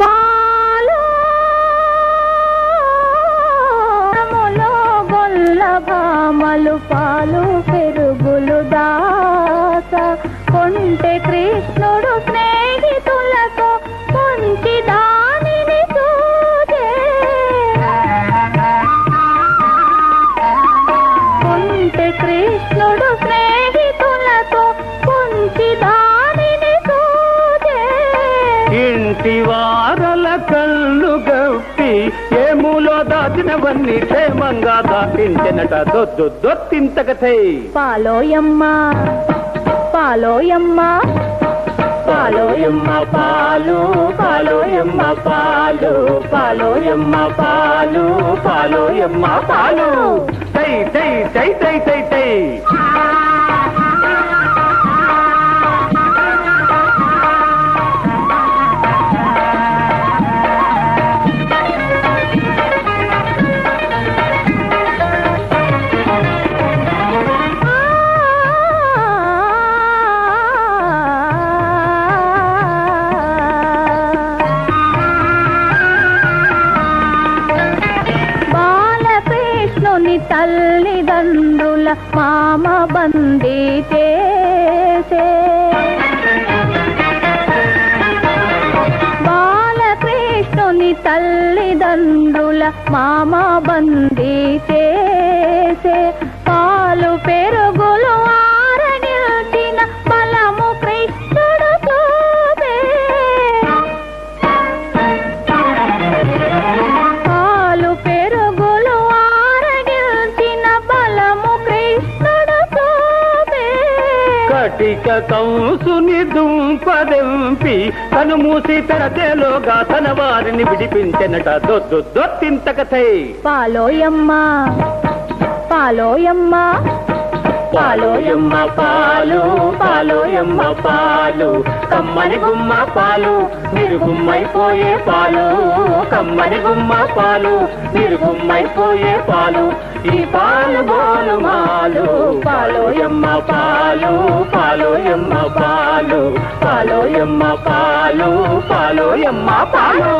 పాలు భామలు పాలు పెరుగులు దాస. కొంటే కృష్ణుడు స్నేహ ఇంటి వారల కళ్ళు గప్పి ఏములో దాచినవన్నీ క్షేమంగా దాటించెనట. దొద్దు దొత్తింతకథే పాలోయమ్మ పాలోయమ్మ పాలోయమ్మ పాలు పాలోయమ్మ పాలు పాలోయమ్మ పాలు పాలోయమ్మ పాలు. తై తై తై తై తై తల్లిదండ్రుల మామ బందీ చేసే. బాలకృష్ణుని తల్లిదండ్రుల మామ బందీ చేసే. కటిక కంసుని దుంపదెంపి తను మూసి తెరచేలోగా తన వారిని విడిపించెనట. దొద్దు దొత్తింతకథే. పాలోయమ్మా పాలోయమ్మా పాలోయమ్మ పాలు. పాలోయమ్మ పాలు కమ్మని గుమ్మ పాలు నిరుగుమ్మైపోయే పాలు కమ్మని గుమ్మ పాలు నిరుగుమ్మైపోయే పాలు ఈ పాలు బోలు మాలు పాలోయమ్మ పాలు పాలోయమ్మ పాలు పాలోయమ్మ పాలు పాలోయమ్మ పాలు.